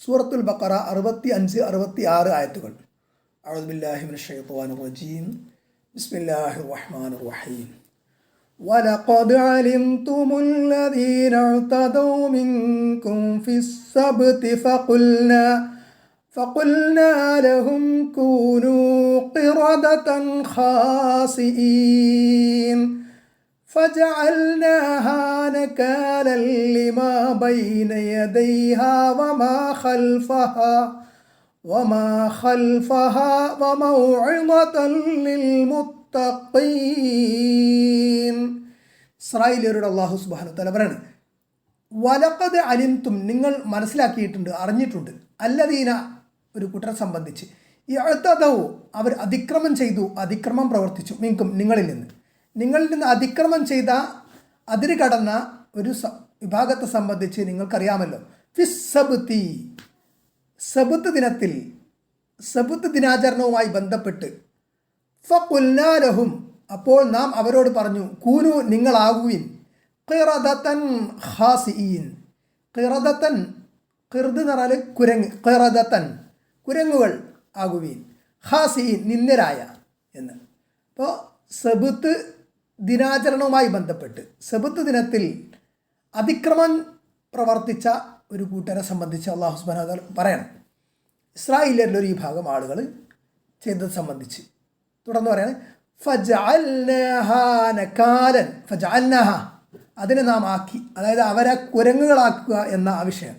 സൂറത്തുൽ ബക്കറ അറുപത്തി അഞ്ച് അറുപത്തി ആറ് ആയത്തുകൾ അഴുബില്ലാഹിമിൻ ഷൈത്വാൻ റജീം ബിസ്മില്ലാഹി റഹ്മാൻ റഹീം ولقد علمتم الذين اعتدوا منكم في السبت فقلنا فقلنا لهم كونوا قردة خاسئين فجعلناها نكالا لما بين يديها وما خلفها وما خلفها وموعظة للمتقين ഇസ്രായേലിയരുടെ അള്ളാഹു സുബാനു തല പറയാണ് വലക്കത് അലിംതും നിങ്ങൾ മനസ്സിലാക്കിയിട്ടുണ്ട് അറിഞ്ഞിട്ടുണ്ട് അല്ലദീന ഒരു കൂട്ടരെ സംബന്ധിച്ച് ഈ അഴുത്തതവും അവർ അതിക്രമം ചെയ്തു അതിക്രമം പ്രവർത്തിച്ചു മിങ്കും നിങ്ങളിൽ നിന്ന് നിങ്ങളിൽ നിന്ന് അതിക്രമം ചെയ്ത അതിര് കടന്ന ഒരു വിഭാഗത്തെ സംബന്ധിച്ച് നിങ്ങൾക്കറിയാമല്ലോ. ഫിസ് സബുത്തി ദിനത്തിൽ സബുത്ത് ദിനാചരണവുമായി ബന്ധപ്പെട്ട്. ഫുൽനാലഹും അപ്പോൾ നാം അവരോട് പറഞ്ഞു കൂനു നിങ്ങളാകുവിൻ. ഖിറദത്തൻ ഹാസിയിൻ ഖിറദത്തൻ ഖിർദ് എന്ന് പറഞ്ഞാൽ കുരങ്ങ് ഖിറദത്തൻ കുരങ്ങുകൾ ആകുവീൻ. ഹാസിയിൻ നിന്ദരായ എന്ന്. അപ്പോൾ സബുത്ത് ദിനാചരണവുമായി ബന്ധപ്പെട്ട് സെബത്ത് ദിനത്തിൽ അതിക്രമം പ്രവർത്തിച്ച ഒരു കൂട്ടരെ സംബന്ധിച്ച് അള്ളാഹു സുബാന പറയണം. ഇസ്രായേലിലെ ഒരു വിഭാഗം ആളുകൾ ചെയ്തത് സംബന്ധിച്ച്. തുടർന്ന് പറയാണ് ഫജാലൻ ഫജാൽനഹ അതിനെ നാം ആക്കി അതായത് അവരെ കുരങ്ങുകളാക്കുക എന്ന ആ വിഷയം.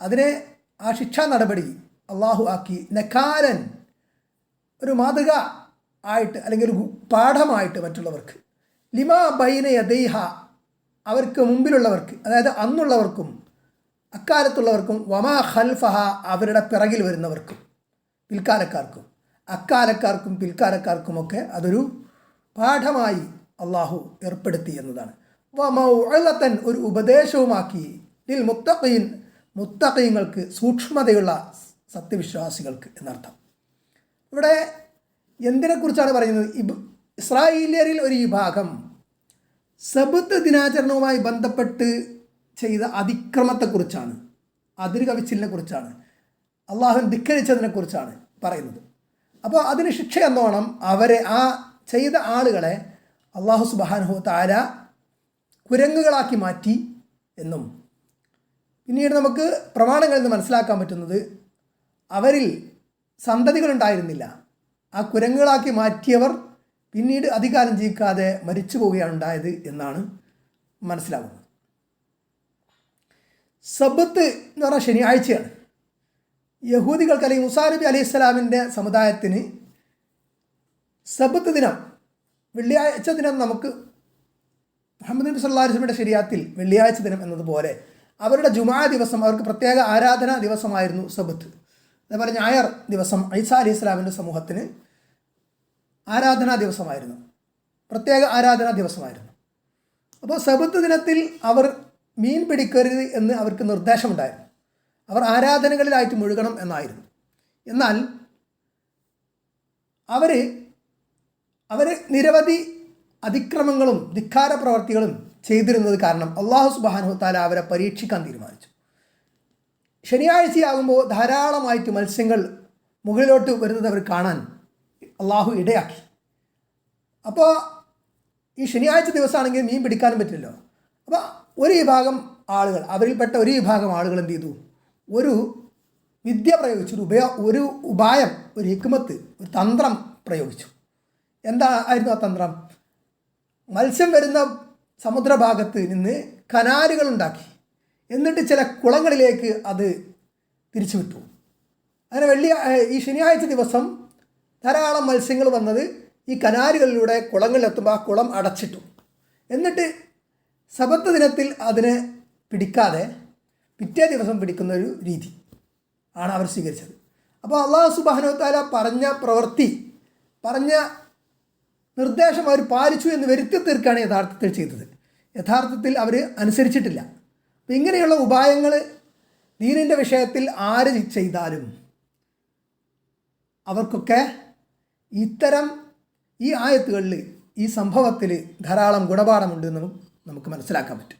അതിനെ ആ ശിക്ഷാ നടപടി അള്ളാഹു ആക്കി. നക്കാലൻ ഒരു മാതൃക ആയിട്ട് അല്ലെങ്കിൽ ഒരു പാഠമായിട്ട് മറ്റുള്ളവർക്ക് ലിമ ബൈന യദൈഹ അവർക്ക് മുമ്പിലുള്ളവർക്ക് അതായത് അന്നുള്ളവർക്കും അക്കാലത്തുള്ളവർക്കും വമാ ഖൽഫഹ അവരുടെ പിറകിൽ വരുന്നവർക്കും പിൽക്കാലക്കാർക്കും. അക്കാലക്കാർക്കും പിൽക്കാലക്കാർക്കുമൊക്കെ അതൊരു പാഠമായി അള്ളാഹു ഏർപ്പെടുത്തി എന്നതാണ്. വമൗഴത്തൻ ഒരു ഉപദേശവുമാക്കി. ഇതിൽ മുത്തഖീൻ മുത്തഖീങ്ങൾക്ക് സൂക്ഷ്മതയുള്ള സത്യവിശ്വാസികൾക്ക് എന്നർത്ഥം. ഇവിടെ എന്തിനെക്കുറിച്ചാണ് പറയുന്നത്? ഇബ് ഇസ്രായേലിയരിൽ ഒരു വിഭാഗം സബത്ത് ദിനാചരണവുമായി ബന്ധപ്പെട്ട് ചെയ്ത അതിക്രമത്തെക്കുറിച്ചാണ് അതിര് കവിച്ചിലിനെ കുറിച്ചാണ് അള്ളാഹുൻ ധിക്കരിച്ചതിനെക്കുറിച്ചാണ് പറയുന്നത്. അപ്പോൾ അതിന് ശിക്ഷ എന്നോണം അവരെ ആ ചെയ്ത ആളുകളെ അള്ളാഹു സുബാനുഹു താര കുരങ്ങുകളാക്കി മാറ്റി എന്നും. പിന്നീട് നമുക്ക് പ്രമാണങ്ങളിൽ നിന്ന് മനസ്സിലാക്കാൻ പറ്റുന്നത് അവരിൽ സന്തതികളുണ്ടായിരുന്നില്ല. ആ കുരങ്ങുകളാക്കി മാറ്റിയവർ പിന്നീട് അധികാലം ജീവിക്കാതെ മരിച്ചു പോവുകയാണ് ഉണ്ടായത് എന്നാണ് മനസ്സിലാകുന്നത്. സബത്ത് എന്ന് പറഞ്ഞാൽ ശനിയാഴ്ചയാണ്. യഹൂദികൾക്ക് അല്ലെങ്കിൽ മുസാ നബി അലൈഹി സ്വലാമിന്റെ സമുദായത്തിന് സബത്ത് ദിനം വെള്ളിയാഴ്ച ദിനം നമുക്ക് മുഹമ്മദ് നബി സല്ലാ വസ്ലമിയുടെ ശരിയാത്തിൽ വെള്ളിയാഴ്ച ദിനം എന്നതുപോലെ അവരുടെ ജുമാ ദിവസം അവർക്ക് പ്രത്യേക ആരാധനാ ദിവസമായിരുന്നു സബത്ത് അതേപോലെ ഞായർ ദിവസം ഐസ അലി ഇസ്ലാമിന്റെ സമൂഹത്തിന് ആരാധനാ ദിവസമായിരുന്നു. പ്രത്യേക ആരാധനാ ദിവസമായിരുന്നു. അപ്പോൾ സബത്ത് ദിനത്തിൽ അവർ മീൻ പിടിക്കരുത് എന്ന് അവർക്ക് നിർദ്ദേശമുണ്ടായിരുന്നു. അവർ ആരാധനകളിലായിട്ട് മുഴുകണം എന്നായിരുന്നു. എന്നാൽ അവർ അവർ നിരവധി അതിക്രമങ്ങളും ധിക്കാര പ്രവർത്തികളും ചെയ്തിരുന്നത് കാരണം അള്ളാഹു സുബാനു താല അവരെ പരീക്ഷിക്കാൻ തീരുമാനിച്ചു. ശനിയാഴ്ചയാകുമ്പോൾ ധാരാളമായിട്ട് മത്സ്യങ്ങൾ മുകളിലോട്ട് വരുന്നത് അവർ കാണാൻ അള്ളാഹു ഇടയാക്കി. അപ്പോൾ ഈ ശനിയാഴ്ച ദിവസമാണെങ്കിൽ മീൻ പിടിക്കാനും പറ്റില്ലല്ലോ. അപ്പോൾ ഒരു വിഭാഗം ആളുകൾ അവരിൽപ്പെട്ട ഒരു വിഭാഗം ആളുകൾ എന്ത് ചെയ്തു? ഒരു വിദ്യ പ്രയോഗിച്ചു. ഒരു ഉപയോ ഒരു ഉപായം ഒരു ഹിക്മത്ത് ഒരു തന്ത്രം പ്രയോഗിച്ചു. എന്താ ആയിരുന്നു ആ തന്ത്രം? മത്സ്യം വരുന്ന സമുദ്രഭാഗത്ത് നിന്ന് കനാലുകൾ ഉണ്ടാക്കി. എന്നിട്ട് ചില കുളങ്ങളിലേക്ക് അത് തിരിച്ചു വിട്ടു അങ്ങനെ വെള്ളി ഈ ശനിയാഴ്ച ദിവസം ധാരാളം മത്സ്യങ്ങൾ വന്നത് ഈ കനാലുകളിലൂടെ കുളങ്ങളിലെത്തുമ്പോൾ ആ കുളം അടച്ചിട്ടു. എന്നിട്ട് സബത്ത് ദിനത്തിൽ അതിനെ പിടിക്കാതെ പിറ്റേ ദിവസം പിടിക്കുന്ന ഒരു രീതി ആണ് അവർ സ്വീകരിച്ചത്. അപ്പോൾ അള്ളാഹു സുബാനുത്താല പറഞ്ഞ പ്രവൃത്തി പറഞ്ഞ നിർദ്ദേശം അവർ പാലിച്ചു എന്ന് വരുത്തി തീർക്കുകയാണ് യഥാർത്ഥത്തിൽ ചെയ്തത്. യഥാർത്ഥത്തിൽ അവർ അനുസരിച്ചിട്ടില്ല. അപ്പം ഇങ്ങനെയുള്ള ഉപായങ്ങൾ ദീനിന്റെ വിഷയത്തിൽ ആര് ചെയ്താലും അവർക്കൊക്കെ ഇത്തരം ഈ ആയത്തുകളിൽ ഈ സംഭവത്തിൽ ധാരാളം ഗുണപാഠമുണ്ട് എന്ന് നമുക്ക് മനസ്സിലാക്കാൻ പറ്റും.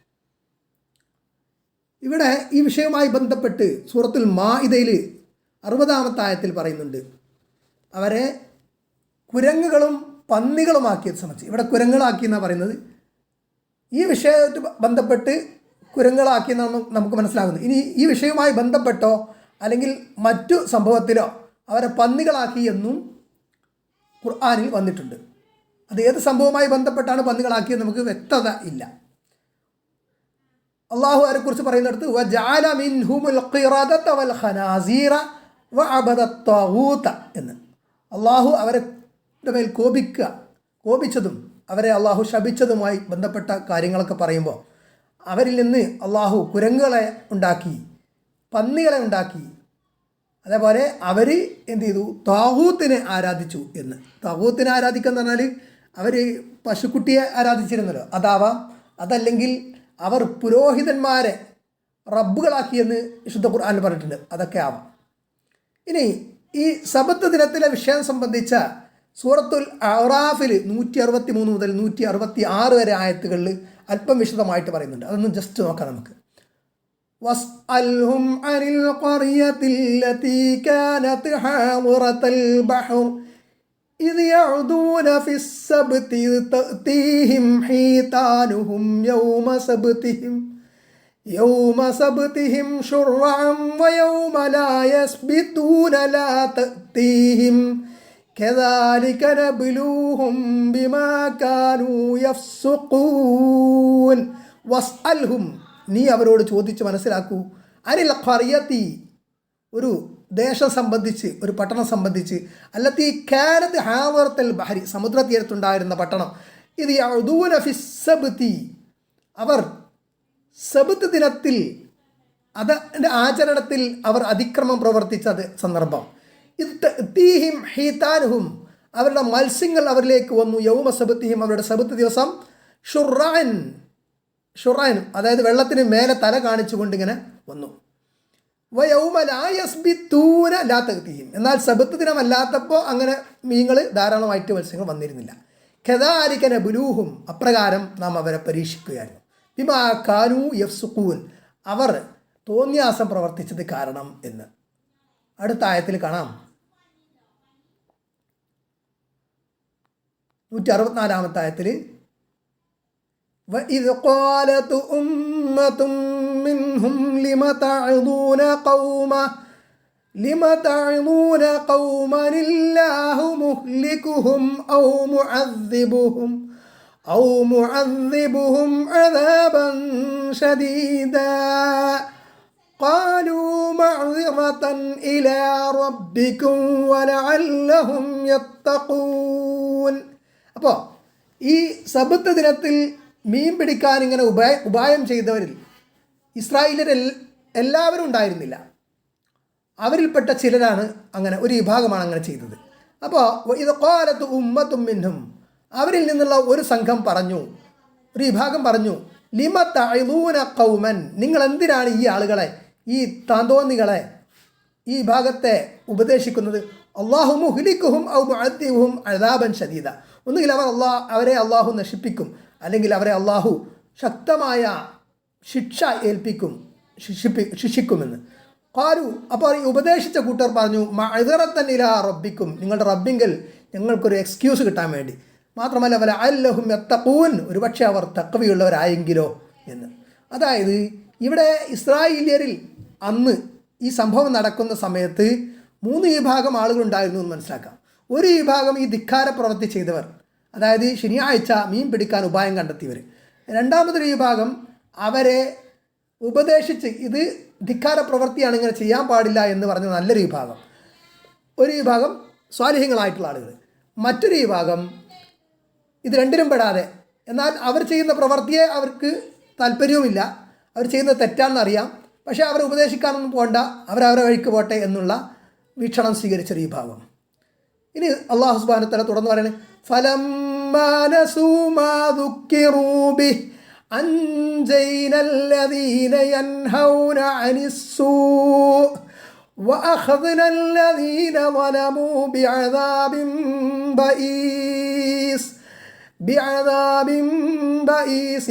ഇവിടെ ഈ വിഷയവുമായി ബന്ധപ്പെട്ട് സൂറത്തുൽ മാഇതയിൽ അറുപതാമത്തെ ആയത്തിൽ പറയുന്നുണ്ട് അവരെ കുരങ്ങുകളും പന്നികളുമാക്കിയത് സംബന്ധിച്ച്. ഇവിടെ കുരങ്ങുകളാക്കി എന്നാണ് പറയുന്നത്? ഈ വിഷയമായിട്ട് ബന്ധപ്പെട്ട് കുരങ്ങുകളാക്കി എന്നാണ് നമുക്ക് മനസ്സിലാകുന്നത്. ഇനി ഈ വിഷയവുമായി ബന്ധപ്പെട്ടോ അല്ലെങ്കിൽ മറ്റു സംഭവത്തിലോ അവരെ പന്നികളാക്കി എന്നും ഖുർആാനിൽ വന്നിട്ടുണ്ട്. അത് ഏത് സംഭവവുമായി ബന്ധപ്പെട്ടാണ് പന്നികളാക്കിയത് നമുക്ക് വ്യക്തത ഇല്ല. അള്ളാഹു കുറിച്ച് പറയുന്നിടത്ത് മിൻഹുമുൽ ഖിറദത വൽ ഖനാസീറ വ എന്ന്. അള്ളാഹു അവരെ മേൽ കോപിക്കുക കോപിച്ചതും അവരെ അള്ളാഹു ശപിച്ചതുമായി ബന്ധപ്പെട്ട കാര്യങ്ങളൊക്കെ പറയുമ്പോൾ അവരിൽ നിന്ന് അള്ളാഹു കുരങ്ങുകളെ ഉണ്ടാക്കി പന്നികളെ ഉണ്ടാക്കി അതേപോലെ അവർ എന്ത് ചെയ്തു? താഹൂത്തിനെ ആരാധിച്ചു എന്ന്. താഹൂത്തിനെ ആരാധിക്കുക എന്ന് പറഞ്ഞാൽ അവർ പശുക്കുട്ടിയെ ആരാധിച്ചിരുന്നല്ലോ. അതാവാം അതല്ലെങ്കിൽ അവർ പുരോഹിതന്മാരെ റബ്ബുകളാക്കിയെന്ന് വിശുദ്ധ ഖുർആാൻ പറഞ്ഞിട്ടുണ്ട്. അതൊക്കെ ആവാം. ഇനി ഈ സബത്ത് ദിനത്തിലെ വിഷയം സംബന്ധിച്ച സൂറത്തുൽ അറാഫിൽ നൂറ്റി അറുപത്തി മൂന്ന് മുതൽ നൂറ്റി അറുപത്തി ആറ് വരെ ആയത്തുകളിൽ അല്പം വിശദമായിട്ട് പറയുന്നുണ്ട്. അതൊന്ന് ജസ്റ്റ് നോക്കാം നമുക്ക്. واسألهم عن القرية التي كانت حاضرة البحر. إذ يعدون في السبت إذ تأتيهم حيتانهم يوم سبتهم يوم سبتهم شرعا ويوم لا يسبتون لا تأتيهم. كذلك نبلوهم بما كانوا يفسقون. واسألهم നീ അവരോട് ചോദിച്ച് മനസ്സിലാക്കൂ. അനിൽ ഖറിയത്തി ഒരു ദേശം സംബന്ധിച്ച് ഒരു പട്ടണം സംബന്ധിച്ച് അല്ലത്തി കാനത്ത് ഹാവർത്തൽ ബഹരി സമുദ്ര തീരത്തുണ്ടായിരുന്ന പട്ടണം. ഇത് യഅദൂന ഫിസ്സബ്തി അവർ സബത്ത് ദിനത്തിൽ അതിന്റെ ആചരണത്തിൽ അവർ അതിക്രമം പ്രവർത്തിച്ചത് സന്ദർഭം. ഇത് തീഹിം ഹീതാനുഹും. അവരുടെ മത്സ്യങ്ങൾ അവരിലേക്ക് വന്നു. യൗമ സബത്തിഹിം അവരുടെ സബത്ത് ദിവസം ഷുറാൻ ഷുറാൻ അതായത് വെള്ളത്തിന് മേലെ തല കാണിച്ചുകൊണ്ട് ഇങ്ങനെ വന്നു. വയൗമലായസ്ബിത്തൂന ലാത്തകത്തിയും എന്നാൽ സബത്ത് ദിനമല്ലാത്തപ്പോൾ അങ്ങനെ മീങ്ങൾ ധാരാളമായിട്ട് മത്സ്യങ്ങൾ വന്നിരുന്നില്ല. ഖദാരിക്കന ബുലൂഹും അപ്രകാരം നാം അവരെ പരീക്ഷിക്കുകയായിരുന്നു. ബിമാ കാനു യഫ്സുക്കൂൻ അവർ തോന്നിയാസം പ്രവർത്തിച്ചത് കാരണം എന്ന്. അടുത്ത ആയത്തിൽ കാണാം. നൂറ്റി അറുപത്തിനാലാമത്തെ ആയത്തിൽ وإذ قالت أمة منهم لم تعظون قوما لم تعظون قوما الله مهلكهم أو معذبهم أو معذبهم عذابا شديدا قالوا معذرة إلى ربكم ولعلهم يتقون അപ്പോൾ ഈ സബത്ത് ദിനത്തിൽ മീൻ പിടിക്കാൻ ഇങ്ങനെ ഉപായ ഉപായം ചെയ്തവരിൽ ഇസ്രായേലിൽ എല്ലാവരും ഉണ്ടായിരുന്നില്ല. അവരിൽപ്പെട്ട ചിലരാണ് അങ്ങനെ ഒരു വിഭാഗമാണ് അങ്ങനെ ചെയ്തത്. അപ്പോൾ ഇത് കോലത്ത് ഉമ്മത്തും മിന്നും അവരിൽ നിന്നുള്ള ഒരു സംഘം പറഞ്ഞു ഒരു വിഭാഗം പറഞ്ഞു ലിമ തഴൂന കൗമൻ നിങ്ങൾ എന്തിനാണ് ഈ ആളുകളെ ഈ താന്തോന്നികളെ ഈ ഭാഗത്തെ ഉപദേശിക്കുന്നത്? അള്ളാഹു മുഹ്ലിക്കുഹും ഔ മുഅദ്ദിഹും അഴതാബൻ ഷദീദ ഒന്നുകിൽ അവർ അള്ളാഹ് അവരെ അള്ളാഹു നശിപ്പിക്കും. അല്ലെങ്കിൽ അവരെ അള്ളാഹു ശക്തമായ ശിക്ഷ ഏൽപ്പിക്കും ശിക്ഷിപ്പി ശിക്ഷിക്കുമെന്ന്. കാരു അപ്പോൾ ഈ ഉപദേശിച്ച കൂട്ടർ പറഞ്ഞു മഴതറത്തന്നില റബ്ബിക്കും. നിങ്ങളുടെ റബ്ബിങ്കൽ ഞങ്ങൾക്കൊരു എക്സ്ക്യൂസ് കിട്ടാൻ വേണ്ടി. മാത്രമല്ല വല അല്ലഹും എത്തപ്പൂൻ ഒരുപക്ഷെ അവർ തക്കവിയുള്ളവരായെങ്കിലോ എന്ന്. അതായത് ഇവിടെ ഇസ്രായേലിയരിൽ അന്ന് ഈ സംഭവം നടക്കുന്ന സമയത്ത് മൂന്ന് വിഭാഗം ആളുകളുണ്ടായിരുന്നു എന്ന് മനസ്സിലാക്കാം. ഒരു വിഭാഗം ഈ ധിക്കാര പ്രവൃത്തി ചെയ്തവർ അതായത് ശനിയാഴ്ച മീൻ പിടിക്കാൻ ഉപായം കണ്ടെത്തിയവർ രണ്ടാമതൊരു വിഭാഗം അവരെ ഉപദേശിച്ച് ഇത് ധിക്കാര പ്രവൃത്തിയാണ് ഇങ്ങനെ ചെയ്യാൻ പാടില്ല എന്ന് പറഞ്ഞ നല്ലൊരു വിഭാഗം. ഒരു വിഭാഗം സ്വാലിഹ്യങ്ങളായിട്ടുള്ള ആളുകൾ മറ്റൊരു വിഭാഗം ഇത് രണ്ടിനും പെടാതെ. എന്നാൽ അവർ ചെയ്യുന്ന പ്രവൃത്തിയെ അവർക്ക് താല്പര്യവുമില്ല. അവർ ചെയ്യുന്നത് തെറ്റാണെന്ന് അറിയാം പക്ഷേ അവരെ ഉപദേശിക്കാനൊന്നും പോകണ്ട അവരവരെ വഴിക്ക് പോട്ടെ എന്നുള്ള വീക്ഷണം സ്വീകരിച്ചൊരു വിഭാഗം. ഇനി അള്ളാഹു തുടർന്ന് പറയുന്നത് ഫലം أنجينا الذين ينهون عن السوء وأخذنا الذين ظلموا بعذاب بئيس بعذاب بئيس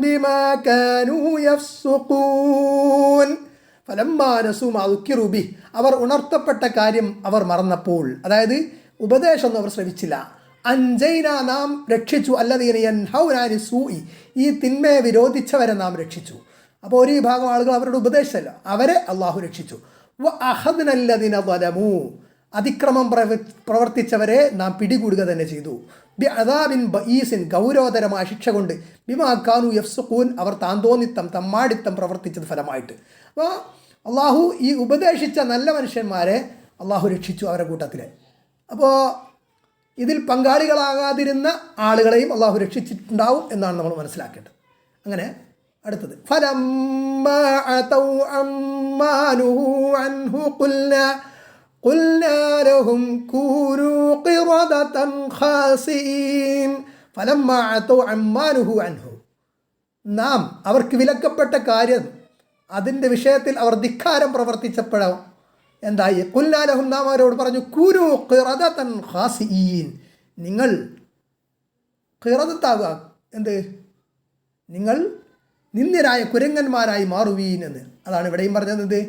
بما كانوا يفسقون فلما نسوا ما ذكروا به അവർ ഉണർത്തപ്പെട്ട കാര്യം അവർ മറന്നപ്പോൾ അതായത് ഉപദേശമൊന്നും അവർ ശ്രവിച്ചില്ല അഞ്ചൈന നാം രക്ഷിച്ചു അല്ലതീന സൂയി. ഈ തിന്മയെ വിരോധിച്ചവരെ നാം രക്ഷിച്ചു. അപ്പോൾ ഒരു വിഭാഗം ആളുകൾ അവരുടെ ഉപദേശമല്ല. അവരെ അള്ളാഹു രക്ഷിച്ചു. വ വലമു. അതിക്രമം പ്രവർത്തിച്ചവരെ നാം പിടികൂടുക തന്നെ ചെയ്തു. ബി അദാബിൻ ബഈസിൻ ഗൗരവതരമായ ശിക്ഷ കൊണ്ട് ബിമാക്കാനു യഫ്സുഖൂൻ അവർ താന്തോന്നിത്തം തമ്മാടിത്തം പ്രവർത്തിച്ചത് ഫലമായിട്ട്. അപ്പോൾ അള്ളാഹു ഈ ഉപദേശിച്ച നല്ല മനുഷ്യന്മാരെ അള്ളാഹു രക്ഷിച്ചു അവരുടെ കൂട്ടത്തിൽ അപ്പോൾ ഇതിൽ പങ്കാളികളാകാതിരുന്ന ആളുകളെയും അള്ളാഹു രക്ഷിച്ചിട്ടുണ്ടാവും എന്നാണ് നമ്മൾ മനസ്സിലാക്കേണ്ടത്. അങ്ങനെ അടുത്തത്. നാം അവർക്ക് വിലക്കപ്പെട്ട കാര്യം അതിന്റെ വിഷയത്തിൽ അവർ ധിക്കാരം പ്രവർത്തിച്ചപ്പോഴാണ് എന്തായി കുല്ലാലഹും നാം അവരോട് പറഞ്ഞു കുരു ഖിറദതൻ ഖാസിഈൻ നിങ്ങൾ ഖിറദത്താകുക എന്ത് നിങ്ങൾ നിന്ദ്യരായ കുരങ്ങന്മാരായി മാറുവീൻ എന്ന് അതാണ് ഇവിടെയും പറഞ്ഞത്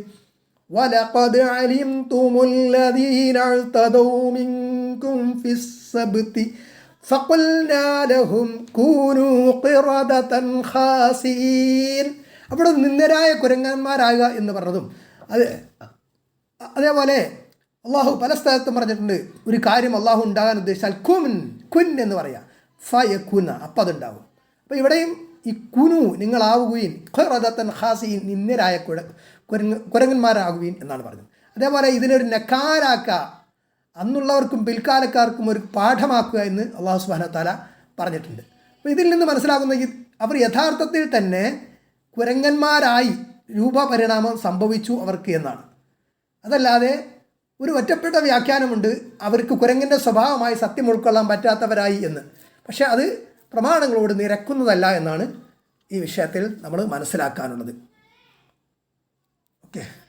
وَلَقَدْ عَلِمْتُمُ الَّذِينَ اعْتَدَوْا مِنكُمْ فِي السَّبْتِ فَقُلْنَا لَهُمْ كُونُوا قِرَدَةً خَاسِئِينَ അവിടെ നിന്ദരായ കുരങ്ങന്മാരാകുക എന്ന് പറഞ്ഞതും അത് അതേപോലെ അള്ളാഹു പല സ്ഥലത്തും പറഞ്ഞിട്ടുണ്ട് ഒരു കാര്യം അള്ളാഹു ഉണ്ടാകാൻ ഉദ്ദേശിച്ചാൽ കുൻ കുൻ എന്ന് പറയാം. ഫ കുന അപ്പം അതുണ്ടാവും. അപ്പോൾ ഇവിടെയും ഈ കുനു നിങ്ങളാവുകയും ഖറദത്തൻ ഖാസിൻ നിന്നരായ കുര കുരങ്ങ കുരങ്ങന്മാരാകുകയും എന്നാണ് പറഞ്ഞത്. അതേപോലെ ഇതിനൊരു നക്കാരാക്ക അന്നുള്ളവർക്കും പിൽക്കാലക്കാർക്കും ഒരു പാഠമാക്കുക എന്ന് അള്ളാഹു സുബാന താല പറഞ്ഞിട്ടുണ്ട്. അപ്പോൾ ഇതിൽ നിന്ന് മനസ്സിലാകുന്ന അവർ യഥാർത്ഥത്തിൽ തന്നെ കുരങ്ങന്മാരായി രൂപപരിണാമം സംഭവിച്ചു അവർക്ക് എന്നാണ്. അതല്ലാതെ ഒരു ഒറ്റപ്പെട്ട വ്യാഖ്യാനമുണ്ട്. അവർക്ക് കുരങ്ങിന്റെ സ്വഭാവമായി സത്യം ഉൾക്കൊള്ളാൻ പറ്റാത്തവരായി എന്ന്. പക്ഷേ അത് പ്രമാണങ്ങളോട് നിരക്കുന്നതല്ല എന്നാണ് ഈ വിഷയത്തിൽ നമ്മൾ മനസ്സിലാക്കാനുള്ളത്. ഓക്കെ.